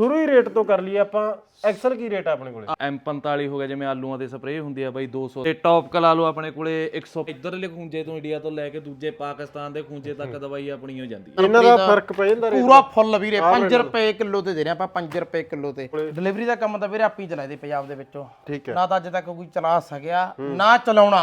ਸ਼ੁਰੂ ਹੀ ਰੇਟ ਤੋਂ ਕਰ ਲਈਏ ਆਪਾਂ ਐਕਸਲ ਕੀ ਰੇਟ ਆ ਆਪਣੇ ਕੋਲੇ? M45 ਹੋ ਗਿਆ ਜਿਵੇਂ ਆਲੂਆਂ ਦੇ ਸਪਰੇਅ ਹੁੰਦੀ ਆ ਬਾਈ 200 ਤੇ ਟੌਪ ਕਲਾ ਲਓ ਆਪਣੇ ਕੋਲੇ 100 ਇੱਧਰਲੇ ਖੂੰਜੇ ਤੋਂ ਇੰਡੀਆ ਤੋਂ ਲੈ ਕੇ ਦੂਜੇ ਪਾਕਿਸਤਾਨ ਦੇ ਖੂੰਜੇ ਤੱਕ ਦਵਾਈ ਆਪਣੀ ਹੋ ਜਾਂਦੀ ਹੈ ਇਹਨਾਂ ਦਾ ਫ਼ਰਕ ਪੈ ਜਾਂਦਾ ਰੇਟ ਪੂਰਾ ਫੁੱਲ ਵੀਰੇ 5 ਰੁਪਏ ਕਿਲੋ ਤੇ ਦੇ ਰਹੇ ਆਪਾਂ 5 ਰੁਪਏ ਕਿਲੋ ਤੇ। ਡਿਲੀਵਰੀ ਦਾ ਕੰਮ ਤਾਂ ਵੀਰੇ ਆਪੀ ਚਲਾਈਦੇ ਪੰਜਾਬ ਦੇ ਵਿੱਚੋਂ। ਠੀਕ ਹੈ। ਨਾ ਤਾਂ ਅੱਜ ਤੱਕ ਕੋਈ ਚਲਾ ਸਕਿਆ ਨਾ ਚਲਾਉਣਾ।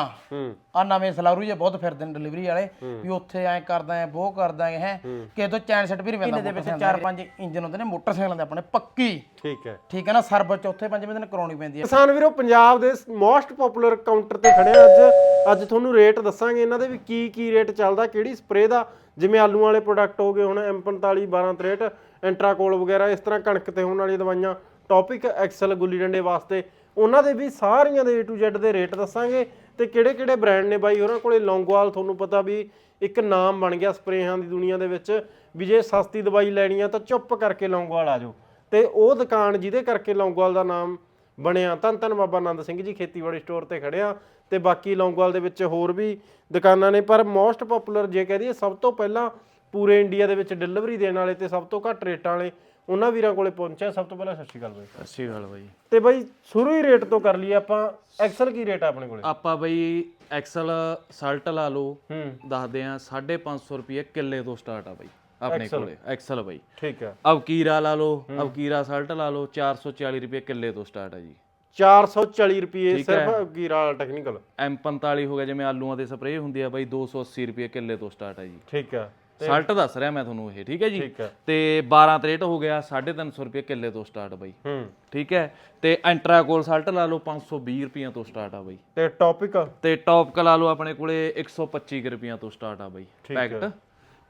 ਆ ਨਵੇਂ ਸਲਾਰੂ ਜੇ ਬਹੁਤ ਫਿਰਦੇ ਨੇ ਡਿਲੀਵਰੀ ਵਾਲੇ ਵੀ ਉੱਥੇ ਐ ਕਰਦਾ ਐ ਉਹ ਕਰਦਾ ਹੈ। ਕਿ ਤੋਂ ਚੈਨ ਸੈਟ ਵੀ ਨਹੀਂ ਪੈਂਦਾ ਦੇ ਵਿੱਚ ਚਾਰ ਪੰਜ ਇੰਜਨ ਹੁੰਦੇ ਨੇ ਮੋਟਰਸਾਈਕਲਾਂ ਦੇ ਆਪਣੇ ਪੱਕੀ। ਠੀਕ ਹੈ। ਠੀਕ ਹੈ ਨਾ ਸਰਵਿਸ ਚੌਥੇ ਪੰਜਵੇਂ ਦਿਨ ਕਰਾਉਣੀ ਪੈਂਦੀ ਹੈ। ਕਿਸਾਨ ਵੀਰੋ ਪੰਜਾਬ ਦੇ ਮੋਸਟ ਪਪੂਲਰ ਕਾਊਂਟਰ ਤੇ ਖੜੇ ਆ ਅੱਜ। ਅੱਜ ਤੁਹਾਨੂੰ ਰੇਟ ਦੱਸਾਂਗੇ ਇਹਨਾਂ ਦੇ ਵੀ ਕੀ ਕੀ ਰੇਟ ਚੱਲਦਾ ਕਿਹੜੀ ਸਪਰੇਅ ਦਾ ਜਿਵੇਂ ਆਲੂਆਂ ਵਾਲੇ ਪ੍ਰੋਡਕਟ ਹੋ ਗਏ ਹੁਣ M45 1263 ਇੰਟਰਾਕੋਲ ਵਗੈਰਾ ਇਸ ਤਰ੍ਹਾਂ ਕਣਕ ਤੇ ਹੋਣ ਵਾਲੀਆਂ ਦਵਾਈਆਂ ਟੌਪਿਕ ਐਕਸਲ ਗੁੱਲੀ ਡੰਡੇ ਵਾਸਤੇ। ਉਹਨਾਂ ਦੇ ਵੀ ਸਾਰੀਆਂ ਦੇ A to Z ਦੇ ਰੇਟ ਦੱਸਾਂਗੇ। ਤੇ ਕਿਹੜੇ ਕਿਹੜੇ ਬ੍ਰਾਂਡ ਨੇ ਬਾਈ? ਉਹਨਾਂ ਕੋਲੇ ਲੌਂਗੋਵਾਲ ਤੁਹਾਨੂੰ ਪਤਾ ਵੀ ਇੱਕ ਨਾਮ ਬਣ ਗਿਆ ਸਪਰੇਹਾਂ ਦੀ ਦੁਨੀਆ ਦੇ ਵਿੱਚ ਵੀ ਜੇ ਸਸਤੀ ਦਵਾਈ ਲੈਣੀ ਆ ਤਾਂ ਚੁੱਪ ਕਰਕੇ ਲੌਂਗੋਵਾਲ ਆ ਜਾਓ। ਤੇ ਉਹ ਦੁਕਾਨ ਜਿਹਦੇ ਕਰਕੇ ਲੌਂਗੋਵਾਲ ਦਾ ਨਾਮ ਬਣਿਆ ਧੰਨ ਧੰਨ ਬਾਬਾ ਆਨੰਦ ਸਿੰਘ ਜੀ ਖੇਤੀਬਾੜੀ ਸਟੋਰ ਤੇ ਖੜਿਆ ਤੇ ਬਾਕੀ ਲੌਂਗੋਵਾਲ ਦੇ ਵਿੱਚ ਹੋਰ ਵੀ ਦੁਕਾਨਾਂ ਨੇ ਪਰ ਮੋਸਟ ਪਪੂਲਰ ਜੇ ਕਹਦੀਏ ਸਭ ਤੋਂ ਪਹਿਲਾਂ ਪੂਰੇ ਇੰਡੀਆ ਦੇ ਵਿੱਚ ਡਿਲੀਵਰੀ ਦੇਣ ਵਾਲੇ ਤੇ ਸਭ ਤੋਂ ਘੱਟ ਰੇਟਾਂ ਵਾਲੇ ਉਹਨਾਂ ਵੀਰਾਂ ਕੋਲੇ ਪਹੁੰਚਿਆ ਸਭ ਤੋਂ ਪਹਿਲਾਂ ਸਤਿ ਸ਼੍ਰੀ ਅਕਾਲ ਬਾਈ। ਅੱਛੀ ਗੱਲ ਬਾਈ। ਤੇ ਬਾਈ ਸ਼ੁਰੂ ਹੀ ਰੇਟ ਤੋਂ ਕਰ ਲਈਏ ਆਪਾਂ ਐਕਸਲ ਕੀ ਰੇਟ ਆ ਆਪਣੇ ਕੋਲੇ? ਆਪਾਂ ਬਈ ਐਕਸਲ ਸਲਟ ਲਾ ਲਓ ਹੂੰ। ਦੱਸਦੇ ਆ 550 ਰੁਪਏ ਕਿੱਲੇ ਤੋਂ ਸਟਾਰਟ ਆ ਬਾਈ। ਆਪਣੇ ਕੋਲੇ ਐਕਸਲ ਬਾਈ। ਠੀਕ ਹੈ। ਅਵਕੀਰਾ ਲਾ ਲਓ ਅਵਕੀਰਾ ਸਲਟ ਲਾ ਲਓ 440 ਰੁਪਏ ਕਿੱਲੇ ਤੋਂ ਸਟਾਰਟ ਆ ਜੀ। 440 ਰੁਪਏ ਸਿਰਫ ਗੀਰਾ ਟੈਕਨੀਕਲ M45 ਹੋ ਗਿਆ ਜਿਵੇਂ ਆਲੂਆਂ ਦੇ ਸਪਰੇਅ ਹੁੰਦੀ ਆ ਬਾਈ 280 ਰੁਪਏ ਕਿੱਲੇ ਤੋਂ ਸਟਾਰਟ ਆ ਜੀ। ਠੀਕ ਹੈ। ਸਲਟ ਦੱਸ ਰਿਹਾ ਮੈਂ ਤੁਹਾਨੂੰ ਇਹ ਠੀਕ ਹੈ ਜੀ? ਹੈ। ਤੇ 12 63 ਹੋ ਗਿਆ 350 ਰੁਪਏ ਕਿੱਲੇ ਤੋਂ ਸਟਾਰਟ ਬਾਈ। ਹੂੰ। ਠੀਕ ਹੈ? ਤੇ ਐਂਟਰਾਕੋਲ ਸਲਟ ਲਾ ਲਓ 520 ਰੁਪਈਆਂ ਤੋਂ ਸਟਾਰਟ ਆ ਬਾਈ। ਤੇ ਟੌਪਿਕ ਤੇ ਟੌਪ ਕਲਾ ਲਓ ਆਪਣੇ ਕੋਲੇ 125 ਕੁ ਰੁਪਈਆਂ ਤੋਂ ਸਟਾਰਟ ਆ ਬਾਈ। ਪੈਕਟ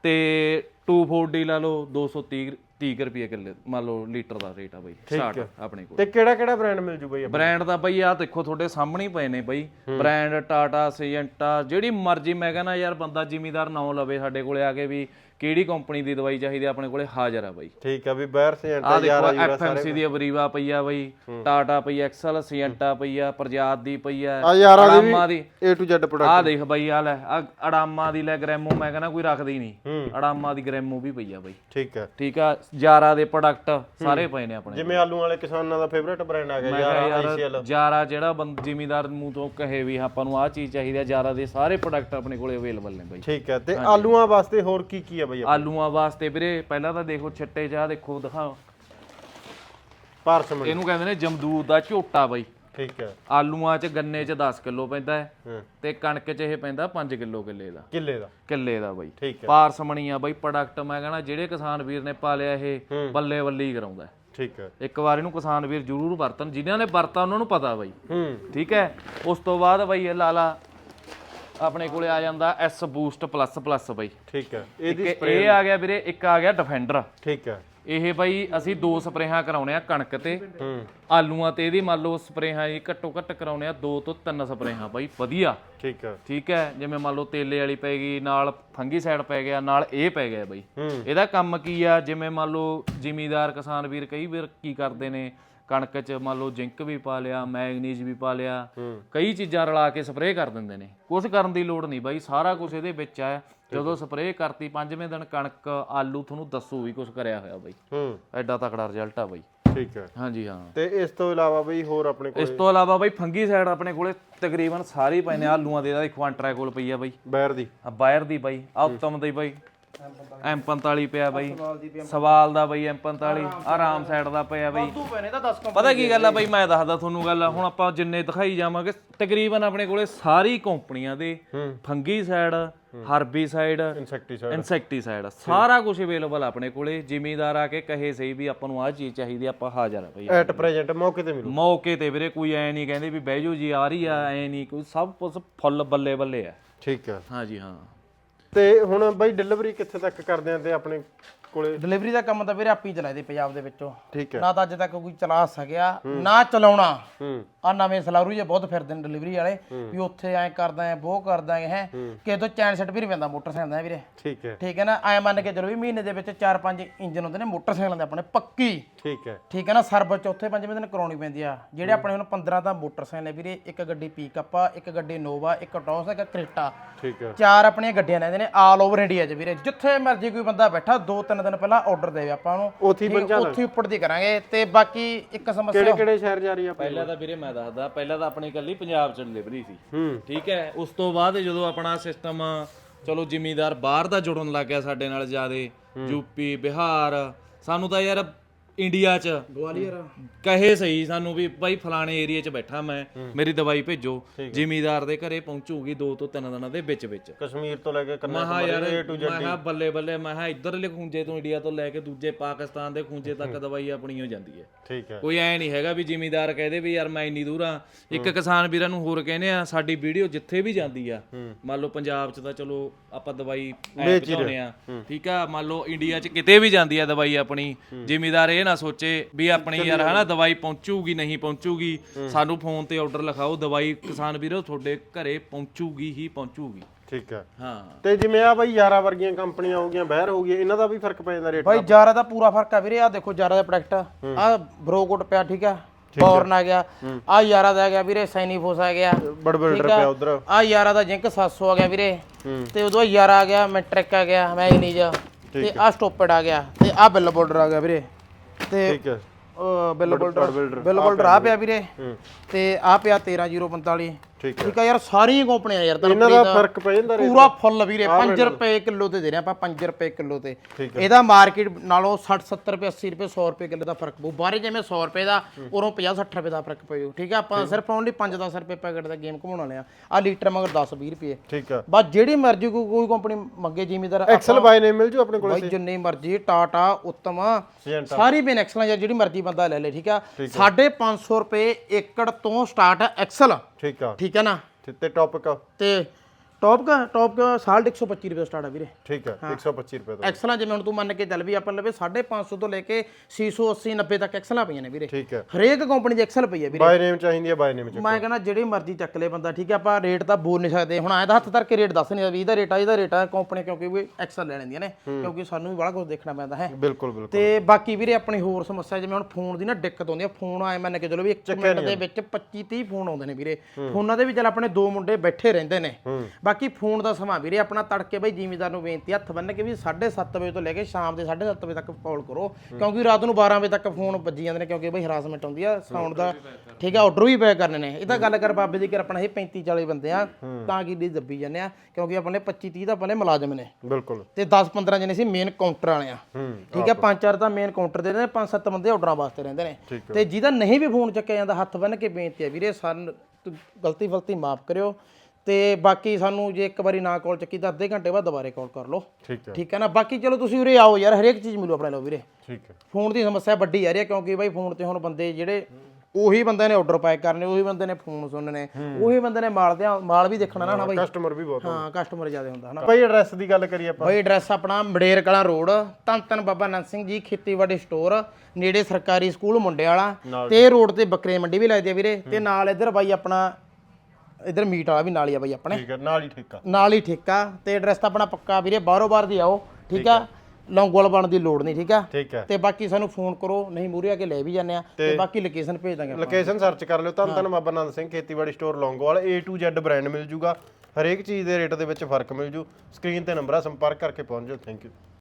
ਤੇ 240 ਲਾ ਲਓ 230 30 ਕੁ ਰੁਪਏ ਕਿੱਲੇ ਮੰਨ ਲਓ ਲੀਟਰ ਦਾ ਰੇਟ ਆ ਬਾਈ ਸਟਾਰਟ ਆਪਣੇ ਕੋਲ। ਤੇ ਕਿਹੜਾ ਕਿਹੜਾ ਬ੍ਰਾਂਡ ਮਿਲ ਜੂ ਬਾਈ ਬ੍ਰਾਂਡ ਦਾ ਬਈ ਆ ਦੇਖੋ ਤੁਹਾਡੇ ਸਾਹਮਣੇ ਹੀ ਪਏ ਨੇ ਬਈ ਬ੍ਰਾਂਡ ਟਾਟਾ ਸੀਐਂਟਾ ਜਿਹੜੀ ਮਰਜ਼ੀ ਮੈਂ ਕਹਿੰਦਾ ਯਾਰ ਬੰਦਾ ਜ਼ਿਮੀਦਾਰ ਨਾਂ ਲਵੇ ਸਾਡੇ ਕੋਲੇ ਆ ਕੇ ਵੀ ਕਿਹੜੀ ਕੰਪਨੀ ਦੀ ਦਵਾਈ ਚਾਹੀਦੀ ਆ, ਆਪਣੇ ਕੋਲੇ ਹਾਜ਼ਰ ਆ ਬਾਈ। ਠੀਕ ਆ ਵੀ ਬਾਹਰ ਸੇ ਆ ਐਂਟਾ ਦੇਖੋ ਐਫਐਮਸੀ ਦੀ ਅਬਰੀਵਾ ਪਈ ਆ ਬਈ ਟਾਟਾ ਪਈ ਐਕਸਲ ਸੀਐਂਟਾ ਪਈ ਆ ਪ੍ਰਜਾਤ ਦੀ ਪਈ ਆ ਆ ਯਾਰਾਂ ਦੀ। A to Z ਪ੍ਰੋਡਕਟ ਆ ਦੇਖ ਬਈ ਆ ਲੈ ਆ ਅੜਾਮਾ ਦੀ ਲੈ ਗ੍ਰੈਮੋ ਮੈਂ ਕਹਿੰਦਾ ਕੋਈ ਰੱਖਦਾ ਹੀ ਨਹੀਂ ਹੂੰ। ਅੜਾਮਾ ਦੀ ਗ੍ਰੈਮੋ ਵੀ ਪਈ ਆ ਬਈ। ਠੀਕ ਹੈ ਠੀਕ ਆ ਜਾਰਾ ਦੇ ਪ੍ਰੋਡਕਟ ਸਾਰੇ ਪਏ ਨੇ ਆਪਣੇ ਜਿਵੇਂ ਆਲੂ ਵਾਲੇ ਕਿਸਾਨਾਂ ਦਾ ਫੇਵਰੇਟ ਬ੍ਰਾਂਡ ਆ ਗਿਆ ਯਾਰ ਆਈਸੀਐਲ ਜਾਰਾ ਜਿਹੜਾ ਬੰਦ ਜ਼ਿਮੀਦਾਰ ਮੂੰਹ ਤੋਂ ਕਹੇ ਵੀ ਆਪਾਂ ਨੂੰ ਆਹ ਚੀਜ਼ ਚਾਹੀਦੀ ਆ ਜਾਰਾ ਦੇ ਸਾਰੇ ਪ੍ਰੋਡਕਟ ਆਪਣੇ ਕੋਲੇ ਅਵੇਲੇਬਲ ਨੇ ਬਈ। ਠੀਕ ਹੈ ਤੇ ਆਲੂਆਂ ਵਾਸਤੇ ਹੋਰ ਕੀ ਕੀ ਆ ਬਈ ਆਲੂਆਂ ਵਾਸਤੇ ਵੀਰੇ ਪਹਿਲਾਂ ਤਾਂ ਦੇਖੋ ਛੱਟੇ ਚਾਹ ਦੇਖੋ ਦਿਖਾਓ। ਪਾਰਸਮਨ ਇਹਨੂੰ ਕਹਿੰਦੇ ਨੇ ਜਮਦੂਦ ਦਾ ਝੋਟਾ ਬਈ। ਠੀਕ ਹੈ। ਆਲੂਆਂ 'ਚ ਗੰਨੇ 'ਚ 10 ਕਿਲੋ ਪੈਂਦਾ ਹੈ ਤੇ ਕਣਕ 'ਚ ਇਹ ਪੈਂਦਾ 5 ਕਿਲੋ ਕਿੱਲੇ ਦਾ। ਕਿੱਲੇ ਦਾ। ਕਿੱਲੇ ਦਾ ਬਾਈ। ਠੀਕ ਹੈ। ਪਾਰਸਮਣੀ ਆ ਬਾਈ ਪ੍ਰੋਡਕਟ ਮੈਂ ਕਹਿੰਦਾ ਜਿਹੜੇ ਕਿਸਾਨ ਵੀਰ ਨੇ ਪਾਲਿਆ ਇਹ ਬੱਲੇ ਬੱਲੀ ਕਰਾਉਂਦਾ। ਠੀਕ ਹੈ। ਇੱਕ ਵਾਰ ਇਹਨੂੰ ਕਿਸਾਨ ਵੀਰ ਜ਼ਰੂਰ ਵਰਤਣ ਜਿਨ੍ਹਾਂ ਨੇ ਵਰਤਾ ਉਹਨਾਂ ਨੂੰ ਪਤਾ ਬਾਈ। ਹੂੰ। ਠੀਕ ਹੈ। ਉਸ ਤੋਂ ਬਾਅਦ ਬਾਈ ਇਹ ਲਾਲਾ ਆਪਣੇ ਕੋਲੇ ਆ ਜਾਂਦਾ ਐਸ ਬੂਸਟ ਪਲੱਸ ਪਲੱਸ ਬਾਈ। ਠੀਕ ਹੈ। ਇਹਦੀ ਇੱਕ ਇਹ ਆ ਗਿਆ ਵੀਰੇ ਇੱਕ ਆ ਗਿਆ ਡਿਫੈਂਡਰ ਠੀਕ ਹੈ। ਇਹ ਬਾਈ ਅਸੀਂ ਦੋ ਸਪਰੇਹਾਂ ਕਰਾਉਣੇ ਆ ਕਣਕ ਤੇ। ਆਲੂਆਂ ਤੇ ਇਹਦੀ ਮੰਨ ਲਓ ਸਪਰੇਹਾਂ ਜੀ ਘੱਟੋ ਘੱਟ ਕਰਾਉਣੇ ਆ ਦੋ ਤੋਂ ਤਿੰਨ ਸਪਰੇਹਾਂ ਬਾਈ। ਵਧੀਆ। ਠੀਕ ਹੈ ਠੀਕ ਹੈ ਜਿਵੇਂ ਮੰਨ ਲਓ ਤੇਲੇ ਵਾਲੀ ਪੈ ਗਈ ਨਾਲ ਫੰਗੀ ਸਾਈਡ ਪੈ ਗਿਆ ਨਾਲ ਇਹ ਪੈ ਗਿਆ ਬਾਈ। ਇਹਦਾ ਕੰਮ ਕੀ ਆ? ਜਿਵੇਂ ਮੰਨ ਲਓ ਜ਼ਿਮੀਦਾਰ ਕਿਸਾਨ ਵੀਰ ਕਈ ਵਾਰ ਕੀ ਕਰਦੇ ਨੇ ਕਣਕ 'ਚ ਮੰਨ ਲਓ ਜ਼ਿੰਕ ਵੀ ਪਾ ਲਿਆ ਮੈਗਨੀਜ਼ ਵੀ ਪਾ ਲਿਆ ਕਈ ਚੀਜ਼ਾਂ ਰਲਾ ਕੇ ਸਪਰੇਅ ਕਰ ਦਿੰਦੇ ਨੇ। ਕੁਝ ਕਰਨ ਦੀ ਲੋੜ ਨਹੀਂ ਬਾਈ ਸਾਰਾ ਕੁਝ ਇਹਦੇ ਵਿੱਚ ਆ ਜਦੋਂ ਸਪਰੇਅ ਕਰਤੀ ਪੰਜਵੇਂ ਦਿਨ ਕਣਕ ਆਲੂ ਤੁਹਾਨੂੰ ਦੱਸੂ ਵੀ ਕੁਝ ਕਰਿਆ ਹੋਇਆ ਬਾਈ। ਹੂੰ। ਐਡਾ ਤਕੜਾ ਰਿਜ਼ਲਟ ਆ ਬਾਈ। ਠੀਕ ਹੈ। ਹਾਂਜੀ ਹਾਂ। ਤੇ ਇਸ ਤੋਂ ਇਲਾਵਾ ਬਈ ਹੋਰ ਆਪਣੇ ਇਸ ਕੋਲ ਤੋਂ ਇਲਾਵਾ ਬਾਈ ਫੰਗੀ ਸਾਈਡ ਆਪਣੇ ਕੋਲੇ ਤਕਰੀਬਨ ਸਾਰੀ ਪਏ ਨੇ ਆਲੂਆਂ ਦੇ ਦਾ ਇੱਕ ਕੁਆਂਟਰਾ ਕੋਲ ਪਈ ਆ ਬਾਈ। ਬਾਹਰ ਦੀ। ਆ ਬਾਇਰ ਦੀ ਬਾਈ ਆ ਉੱਤਮ ਦੀ ਬਾਈ। M45 ਪਿਆ ਬਾਈ। ਸਵਾਲ ਦਾ ਬਾਈ M45 ਆਰਾਮ ਸਾਈਡ ਦਾ। ਪਿਆ ਬਾਈ। ਤੂੰ ਪੈਨੇ ਤਾਂ 10 ਪਤਾ ਕੀ ਗੱਲ ਆ ਬਾਈ ਮੈਂ ਦੱਸਦਾ ਤੁਹਾਨੂੰ ਗੱਲ ਹੁਣ ਆਪਾਂ ਜਿੰਨੇ ਦਿਖਾਈ ਜਾਵਾਂਗੇ ਤਕਰੀਬਨ ਆਪਣੇ ਕੋਲੇ ਸਾਰੀ ਕੰਪਨੀਆਂ ਦੇ fungicide herbicide insecticide. Insecticide ਸਾਰਾ ਕੁਝ ਅਵੇਲੇਬਲ ਆਪਣੇ ਕੋਲੇ। ਜ਼ਿਮੀਦਾਰ ਆ ਕੇ ਕਹੇ ਸਹੀ ਵੀ ਆਪਾਂ ਨੂੰ ਆਹ ਚੀਜ਼ ਚਾਹੀਦੀ ਆ, ਆਪਾਂ ਹਾਜ਼ਰ ਆ ਬਾਈ ਐਟ ਪ੍ਰੈਜ਼ੈਂਟ ਮੌਕੇ ਤੇ ਮਿਲੂ। ਮੌਕੇ ਤੇ ਵੀਰੇ ਕੋਈ ਐ ਨਹੀਂ ਕਹਿੰਦੇ ਵੀ ਬਹਿ ਜਾਓ ਜੀ ਆ ਰਹੀ ਆ ਐ ਨਹੀਂ ਕੋਈ ਸਭ ਕੁਝ ਫੁੱਲ ਬੱਲੇ ਬੱਲੇ ਆ। ਠੀਕ ਹੈ ਹਾਂਜੀ ਹਾਂ। ਤੇ ਹੁਣ ਬਈ ਡਿਲੀਵਰੀ ਕਿੱਥੇ ਤੱਕ ਕਰਦੇ ਆਂ ਤੇ ਆਪਣੇ ਕੋਲੇ। ਡਿਲੀਵਰੀ ਦਾ ਕੰਮ ਤਾਂ ਵੀਰੇ ਆਪੀ ਚਲਾਈਦੇ ਪੰਜਾਬ ਦੇ ਵਿੱਚੋਂ। ਠੀਕ ਹੈ। ਨਾ ਤਾਂ ਅੱਜ ਤੱਕ ਕੋਈ ਚਲਾ ਸਕਿਆ ਨਾ ਚਲਾਉਣਾ। ਹੂੰ। ਆ ਨਵੇਂ ਸਲਾਰੂ ਜੇ ਬਹੁਤ ਫਿਰਦੇ ਨੇ ਡਿਲੀਵਰੀ ਵਾਲੇ ਵੀ ਉੱਥੇ ਐ ਕਰਦਾ ਐ ਉਹ ਕਰਦਾ ਹੈ। ਕਿ ਤੋਂ ਚੈਨ ਸੈਟ ਵੀ ਨਹੀਂ ਪੈਂਦਾ ਮੋਟਰਸਾਈਕਲ ਦਾ ਵੀਰੇ। ਠੀਕ ਹੈ। ਠੀਕ ਹੈ ਨਾ? ਐ ਮੰਨ ਕੇ ਚਲੋ ਵੀ ਮਹੀਨੇ ਦੇ ਵਿੱਚ 4-5 ਇੰਜਨ ਹੁੰਦੇ ਨੇ ਮੋਟਰਸਾਈਕਲਾਂ ਦੇ ਆਪਣੇ ਪੱਕੀ। ਠੀਕ ਹੈ। ਠੀਕ ਹੈ ਨਾ? ਸਰਵਿਸ ਚੌਥੇ ਪੰਜਵੇਂ ਦਿਨ ਕਰਾਉਣੀ ਪੈਂਦੀ ਆ। ਜਿਹੜੇ ਆਪਣੇ ਹੁਣ 15 ਤਾਂ ਮੋਟਰਸਾਈਕਲ ਨੇ ਵੀਰੇ ਇੱਕ ਗੱਡੀ ਪਿਕਅਪ ਆ ਇੱਕ ਗੱਡੀ ਨੋਵਾ ਇੱਕ ਟੌਸ ਇੱਕ ਕ੍ਰੇਟਾ ਠੀਕ ਹੈ। ਚਾਰ ਆਪਣੀਆਂ ਗੱਡੀਆਂ ਲੈਂਦੇ ਨੇ ਆਲ ਓਵਰ ਇੰਡੀਆ 'ਚ ਵੀਰੇ। ਜਿੱਥੇ ਮਰਜ਼ੀ ਕੋਈ ਬੰਦਾ ਬੈਠਾ ਦੋ ਤਿੰਨ ਤਿੰਨ ਦਿਨ ਪਹਿਲਾਂ ਆਰਡਰ ਦੇਵੇ ਆਪਾਂ ਨੂੰ ਉੱਥੇ ਹੀ ਠੀਕ, ਉੱਥੇ ਹੀ ਉੱਪਰ ਦੀ ਕਰਾਂਗੇ ਤੇ ਬਾਕੀ ਇੱਕ ਸਮੱਸਿਆ ਕਿਹੜੇ ਕਿਹੜੇ ਸ਼ਹਿਰ ਜਾ ਰਹੀ ਆ? ਪਹਿਲਾਂ ਤਾਂ ਵੀਰੇ ਮੈਂ ਦੱਸਦਾ ਪਹਿਲਾਂ ਤਾਂ ਆਪਣੀ ਇਕੱਲੀ ਪੰਜਾਬ ਚ ਡਿਲੀਵਰੀ ਸੀ। ਹੂੰ। ਠੀਕ ਹੈ ਉਸ ਤੋਂ ਬਾਅਦ ਜਦੋਂ ਆਪਣਾ ਸਿਸਟਮ ਚਲੋ ਜ਼ਿਮੀਦਾਰ ਬਾਹਰ ਦਾ ਜੁੜਨ ਲੱਗ ਗਿਆ ਸਾਡੇ ਨਾਲ ਜਿਆਦੇ ਯੂਪੀ ਬਿਹਾਰ ਸਾਨੂੰ ਤਾਂ ਯਾਰ ਇੰਡੀਆ ਚ। ਗਵਾਲੀਅਰ। ਕਹੇ ਸਹੀ ਸਾਨੂੰ ਵੀ ਭਾਈ ਫਲਾਣੇ ਏਰੀਆ 'ਚ ਬੈਠਾ ਮੈਂ ਮੇਰੀ ਦਵਾਈ ਭੇਜੋ। ਜ਼ਿਮੀਦਾਰ ਦੇ ਘਰੇ ਪਹੁੰਚੂਗੀ 2 ਤੋਂ 3 ਦਿਨਾਂ ਦੇ ਵਿੱਚ ਵਿੱਚ। ਕਸ਼ਮੀਰ ਤੋਂ ਲੈ ਕੇ ਮਹਾ ਕੰਨਿਆਕੁਮਾਰੀ ਯਾਰ ਮਹਾ ਬੱਲੇ ਬੱਲੇ ਮਹਾ ਇੱਧਰਲੇ ਖੂੰਜੇ ਤੋਂ ਇੰਡੀਆ ਤੋਂ ਲੈ ਕੇ ਦੂਜੇ ਪਾਕਿਸਤਾਨ ਦੇ ਖੂੰਜੇ ਤੱਕ ਦਵਾਈ ਆਪਣੀ ਹੋ ਜਾਂਦੀ ਹੈ। ਠੀਕ ਹੈ। ਕੋਈ ਐ ਨਹੀਂ ਹੈਗਾ ਵੀ ਜ਼ਿਮੀਦਾਰ ਕਹਦੇ ਵੀ ਯਾਰ ਮੈਂ ਇੰਨੀ ਦੂਰ ਆ ਇੱਕ ਕਿਸਾਨ ਵੀਰਾਂ ਨੂੰ ਹੋਰ ਕਹਿੰਦੇ ਆ ਸਾਡੀ ਵੀਡੀਓ ਜਿੱਥੇ ਵੀ ਜਾਂਦੀ ਆ ਮੰਨ ਲਓ ਪੰਜਾਬ 'ਚ ਤਾਂ ਚਲੋ ਆਪਾਂ ਦਵਾਈ ਐ ਪਹੁੰਚਾਉਂਦੇ ਆ। ਠੀਕ ਆ ਮੰਨ ਲਓ ਇੰਡੀਆ 'ਚ ਕਿਤੇ ਵੀ ਜਾਂਦੀ ਆ ਦਵਾਈ ਆਪਣੀ ਜ਼ਿਮੀਦਾਰ ਇਹ ਨਾ ਸੋਚੇ ਵੀ ਆਪਣੀ ਯਾਰ ਹਨਾ ਦਵਾਈ ਪਹੁੰਚੂਗੀ ਨਹੀਂ ਪਹੁੰਚੂਗੀ ਸਾਨੂੰ ਫੋਨ ਤੇ ਆਰਡਰ ਲਿਖਾਓ ਦਵਾਈ ਕਿਸਾਨ ਵੀਰੋ ਤੁਹਾਡੇ ਘਰੇ ਪਹੁੰਚੂਗੀ ਹੀ ਪਹੁੰਚੂਗੀ। ਠੀਕ ਹੈ ਹਾਂ। ਤੇ ਜਿਵੇਂ ਆ ਬਾਈ ਯਾਰਾ ਵਰਗੀਆਂ ਕੰਪਨੀਆਂ ਹੋ ਗਈਆਂ ਬਹਿਰ ਹੋ ਗਈਆਂ ਇਹਨਾਂ ਦਾ ਵੀ ਫ਼ਰਕ ਪੈ ਜਾਂਦਾ ਰੇਟ ਬਾਈ ਜਾਰਾ ਦਾ ਪੂਰਾ ਫ਼ਰਕ ਆ ਵੀਰੇ ਆ ਦੇਖੋ ਜਾਰਾ ਦਾ ਪ੍ਰੋਡਕਟ ਆ। ਬਰੋਕੋਟ ਪਿਆ ਠੀਕ ਆ। ਬੌਰਨ ਆ ਗਿਆ। ਆ ਯਾਰਾ ਦਾ ਆ ਗਿਆ ਵੀਰੇ ਸੈਨੀਫੋਸ ਆ ਗਿਆ। ਬੜ ਬਿਲਡਰ ਪਿਆ ਉਧਰ। ਆ ਯਾਰਾ ਦਾ ਜਿੰਕ 700 ਆ ਗਿਆ ਵੀਰੇ। ਤੇ ਉਦੋਂ ਯਾਰਾ ਆ ਗਿਆ ਮੈਟ੍ਰਿਕ ਆ ਗਿਆ ਮੈਗਨੀਜ ਤੇ ਆ। ਸਟੋਪਡ ਆ ਗਿਆ। ਤੇ ਆ ਬਿੱਲ ਬੋਲਡਰ ਆ ਗਿਆ ਵੀਰੇ। ਤੇ ਠੀਕ ਹੈ। ਆ ਪਿਆ ਵੀਰੇ ਤੇ ਆ ਪਿਆ 13045 ਠੀਕ ਹੈ। ਠੀਕ ਆ ਯਾਰ ਸਾਰੀਆਂ ਕੰਪਨੀਆਂ ਯਾਰ ਤੈਨੂੰ ਇਹਨਾਂ ਦਾ ਫ਼ਰਕ ਪੈ ਜਾਂਦਾ ਰੇਟ ਪੂਰਾ ਫੁੱਲ ਵੀਰੇ 5 ਰੁਪਏ ਕਿਲੋ ਤੇ ਦੇ ਰਹੇ ਆਪਾਂ 5 ਰੁਪਏ ਕਿਲੋ ਤੇ। ਇਹਦਾ ਮਾਰਕੀਟ ਨਾਲੋਂ 60 70 ਰੁਪਏ 80 ਰੁਪਏ 100 ਰੁਪਏ ਕਿਲੋ ਦਾ ਫ਼ਰਕ ਪਊ। ਬਾਹਰੇ ਜਿਵੇਂ 100 ਰੁਪਏ ਦਾ ਉਰੋਂ 50 60 ਰੁਪਏ ਦਾ ਫ਼ਰਕ ਪਊ। ਠੀਕ ਆ ਆਪਾਂ ਸਿਰਫ ਓਨਲੀ 5 10 ਰੁਪਏ ਪੈਕੇਟ ਦਾ ਗੇਮ ਘੁਮਾਉਣ ਵਾਲੇ ਆ। ਆ ਲੀਟਰ ਮਗਰ 10 20 ਰੁਪਏ। ਠੀਕ ਹੈ ਬਸ ਜਿਹੜੀ ਮਰਜ਼ੀ ਕੋਈ ਕੰਪਨੀ ਮੰਗੇ ਜਿਮੀਦਾਰ ਐਕਸਲ ਬਾਈ ਨੇ ਮਿਲ ਜੂ ਆਪਣੇ ਕੋਲ ਬਾਈ ਜਿੰਨੀ ਮਰਜ਼ੀ ਟਾਟਾ ਉੱਤਮ। ਸਾਰੀ ਬੇਨ ਐਕਸਲਾਂ ਜਾਂ ਜਿਹੜੀ ਮਰਜ਼ੀ ਬੰਦਾ ਲੈ ਲੇ ਠੀਕ ਆ। 550 ਰੁਪਏ ਏਕੜ ਤੋਂ ਸਟਾਰਟ ਐਕਸਲ ਠੀਕ ਆ। ਠੀਕ ਹੈ ਨਾ? ਤੇ- ਤੇ ਟੌਪਿਕ ਤੇ ਟੌਪ ਦਾ ਟੌਪ ਦਾ ਸਾਲ 125 ਰੁਪਏ ਸਟਾਰਟ ਆ ਵੀਰੇ। ਠੀਕ ਹੈ 125 ਰੁਪਏ ਦਾ ਐਕਸਲਾਂ ਜਿਵੇਂ ਹੁਣ ਤੂੰ ਮੰਨ ਕੇ ਚੱਲ ਵੀ ਆਪਾਂ ਲਵੇ 550 ਤੋਂ ਲੈ ਕੇ 680 90 ਤੱਕ ਐਕਸਲਾਂ ਪਈਆਂ ਨੇ ਵੀਰੇ। ਠੀਕ ਹੈ। ਹਰੇਕ ਕੰਪਨੀ ਦੀ ਐਕਸਲ ਪਈ ਹੈ ਵੀਰੇ। ਬਾਈ ਨੇਮ ਚਾਹੀਦੀ ਹੈ ਬਾਈ ਨੇਮ ਚ ਮੈਂ ਕਹਿੰਦਾ ਜਿਹੜੀ ਮਰਜ਼ੀ ਚੱਕ ਲੈ ਬੰਦਾ ਠੀਕ ਹੈ ਆਪਾਂ ਰੇਟ ਤਾਂ ਬੋਲ ਨਹੀਂ ਸਕਦੇ। ਹੁਣ ਆਇਆ ਤਾਂ ਹੱਥ ਧਰ ਕੇ ਰੇਟ ਦੱਸ ਨਹੀਂ ਸਕਦਾ ਵੀ ਇਹਦਾ ਰੇਟ ਆ ਇਹਦਾ ਰੇਟ ਆ ਕੰਪਨੀ ਕਿਉਂਕਿ ਵੀ ਐਕਸਲ ਲੈ ਲੈਂਦੀਆਂ ਨੇ ਕਿਉਂਕਿ ਸਾਨੂੰ ਵੀ ਬੜਾ ਕੁਝ ਦੇਖਣਾ ਪੈਂਦਾ ਹੈ। ਬਿਲਕੁਲ ਬਿਲਕੁਲ। ਤੇ ਬਾਕੀ ਵੀਰੇ ਆਪਣੀ ਹੋਰ ਸਮੱਸਿਆ ਜਿਵੇਂ ਹੁਣ ਫੋਨ ਦੀ ਨਾ ਦਿੱਕਤ ਆਉਂਦੀ ਆ ਫੋਨ ਆਏ ਮੰਨ ਕੇ ਚਲੋ ਵੀ 1 ਮਿੰਟ ਦੇ ਵਿੱਚ 25 30 ਫੋਨ ਆਉਂਦੇ ਨੇ ਵੀਰੇ। ਫੋਨਾਂ ਦੇ ਵੀ ਚੱਲ ਆਪਣੇ ਦੋ ਮੁੰਡੇ ਬੈਠੇ ਰਹਿੰਦੇ ਨੇ। ਬਾਕੀ ਫੋਨ ਦਾ ਸਮਾਂ ਵੀਰੇ ਆਪਣਾ ਤੜਕੇ ਬਈ ਜ਼ਿਮੀਦਾਰ ਨੂੰ ਬੇਨਤੀ ਆ, ਹੱਥ ਬੰਨ ਕੇ ਵੀ 7:30 ਵਜੇ ਤੋਂ ਲੈ ਕੇ ਸ਼ਾਮ ਦੇ 7:30 ਵਜੇ ਤੱਕ ਕਾਲ ਕਰੋ। ਕਿਉਂਕਿ ਰਾਤ ਨੂੰ 12 ਵਜੇ ਤੱਕ ਫੋਨ ਵੱਜੀ ਜਾਂਦੇ ਨੇ ਕਿਉਂਕਿ ਬਈ ਹਰਾਸਮੈਂਟ ਹੁੰਦੀ ਆ ਸਾਊਂਡ ਦਾ। ਠੀਕ ਆ ਆਰਡਰ ਵੀ ਪੈ ਕਰਨੇ ਨੇ। ਇਹ ਤਾਂ ਗੱਲ ਕਰ ਬਾਬੇ ਦੀ ਕਰ ਆਪਣਾ ਇਹ 35 40 ਬੰਦੇ ਆ ਤਾਂ ਕੀ ਦੀ ਦੱਬੀ ਜਾਂਦੇ ਆ ਕਿਉਂਕਿ ਆਪਣੇ 25 30 ਤਾਂ ਆਪਣੇ ਮੁਲਾਜ਼ਮ ਨੇ। ਬਿਲਕੁਲ। ਤੇ 10 15 ਜਣੇ ਸੀ ਮੇਨ ਕਾਊਂਟਰ ਵਾਲੇ ਆ। ਠੀਕ ਹੈ ਪੰਜ ਚਾਰ ਤਾਂ ਮੇਨ ਕਾਊਂਟਰ ਦੇ ਨੇ ਪੰਜ ਸੱਤ ਬੰਦੇ ਆਰਡਰਾਂ ਵਾਸਤੇ ਰਹਿੰਦੇ ਨੇ। ਤੇ ਜਿਹਦਾ ਨਹੀਂ ਵੀ ਫੋਨ ਚੱਕਿਆ ਜਾਂਦਾ ਹੱਥ ਬੰਨ ਕੇ ਬੇਨਤੀ ਹੈ ਵੀਰੇ ਸਾਨੂੰ ਗਲਤੀ ਫਲਤੀ ਮਾਫ ਕਰਿਓ। ਤੇ ਬਾਕੀ ਸਾਨੂੰ ਜੇ ਇੱਕ ਵਾਰੀ ਨਾ ਕਾਲ ਚੱਕੀ ਤਾਂ ਅੱਧੇ ਘੰਟੇ ਬਾਅਦ ਦੁਬਾਰੇ ਕਾਲ ਕਰ ਲਓ। ਠੀਕ ਹੈ। ਠੀਕ ਹੈ ਨਾ? ਬਾਕੀ ਚਲੋ ਤੁਸੀਂ ਉਰੇ ਆਓ ਯਾਰ ਹਰੇਕ ਚੀਜ਼ ਮਿਲੂ ਆਪਣੇ ਲਓ ਵੀਰੇ। ਠੀਕ ਹੈ। ਫੋਨ ਦੀ ਸਮੱਸਿਆ ਵੱਡੀ ਆ ਰਹੀ ਹੈ ਕਿਉਂਕਿ ਬਾਈ ਫੋਨ ਤੇ ਹੁਣ ਬੰਦੇ ਜਿਹੜੇ ਉਹੀ ਬੰਦੇ ਨੇ ਆਰਡਰ ਪੈਕ ਕਰਨੇ ਉਹੀ ਬੰਦੇ ਨੇ ਫੋਨ ਸੁਣਨੇ ਉਹੀ ਬੰਦੇ ਨੇ ਮਾਲ ਦੇ ਮਾਲ ਵੀ ਦੇਖਣਾ ਨਾ ਨਾ ਬਾਈ? ਕਸਟਮਰ ਵੀ ਬਹੁਤ ਹਾਂ ਕਸਟਮਰ ਜ਼ਿਆਦਾ ਹੁੰਦਾ ਹਨਾ? ਭਾਈ ਐਡਰੈਸ ਦੀ ਗੱਲ ਕਰੀਏ ਆਪਾਂ। ਬਈ ਐਡਰੈਸ ਆਪਣਾ ਮੜੇਰ ਕਲਾਂ ਰੋਡ ਧੰਨ ਬਾਬਾ ਨੰਦ ਸਿੰਘ ਜੀ ਖੇਤੀਬਾੜੀ ਸਟੋਰ ਨੇੜੇ ਸਰਕਾਰੀ ਸਕੂਲ ਮੁੰਡੇ ਵਾਲਾ ਤੇ ਰੋਡ ਤੇ ਬੱਕਰੇ ਮੰਡੀ ਵੀ ਲੱਗਦੀ ਆ ਵੀਰੇ। ਤੇ ਨਾਲ ਇੱਧਰ ਬਾਈ ਆਪਣਾ ਇੱਧਰ ਮੀਟ ਵਾਲਾ ਵੀ ਨਾਲ ਹੀ ਆ ਬਾਈ ਆਪਣੇ। ਠੀਕ ਹੈ ਨਾਲ ਹੀ ਠੇਕਾ। ਨਾਲ ਹੀ ਠੇਕਾ ਤੇ ਐਡਰੈਸ ਤਾਂ ਆਪਣਾ ਪੱਕਾ ਵੀਰੇ ਬਾਹਰੋਂ ਬਾਹਰ ਦੀ ਆਓ ਠੀਕ ਆ? ਲੌਂਗੋਲ ਬਣ ਦੀ ਲੋੜ ਨਹੀਂ ਠੀਕ ਆ? ਠੀਕ ਹੈ ਤੇ ਬਾਕੀ ਸਾਨੂੰ ਫੋਨ ਕਰੋ ਨਹੀਂ ਮੂਰੇ ਆ ਕੇ ਲੈ ਵੀ ਜਾਂਦੇ ਆ ਤੇ ਬਾਕੀ ਲੋਕੇਸ਼ਨ ਭੇਜ ਦਾਂਗੇ। ਲੋਕੇਸ਼ਨ ਸਰਚ ਕਰ ਲਿਓ ਧੰਨ ਧੰਨ ਬਾਬਾ ਨੰਦ ਸਿੰਘ ਖੇਤੀਬਾੜੀ store Longowal A to Z brand ਮਿਲ ਜੂਗਾ। ਹਰੇਕ ਚੀਜ਼ ਦੇ ਰੇਟ ਦੇ ਵਿੱਚ ਫ਼ਰਕ ਮਿਲ ਜੂ। ਸਕਰੀਨ ਤੇ ਨੰਬਰ ਆ ਸੰਪਰਕ ਕਰਕੇ ਪਹੁੰਚ ਜਾਓ ਥੈਂਕ ਯੂ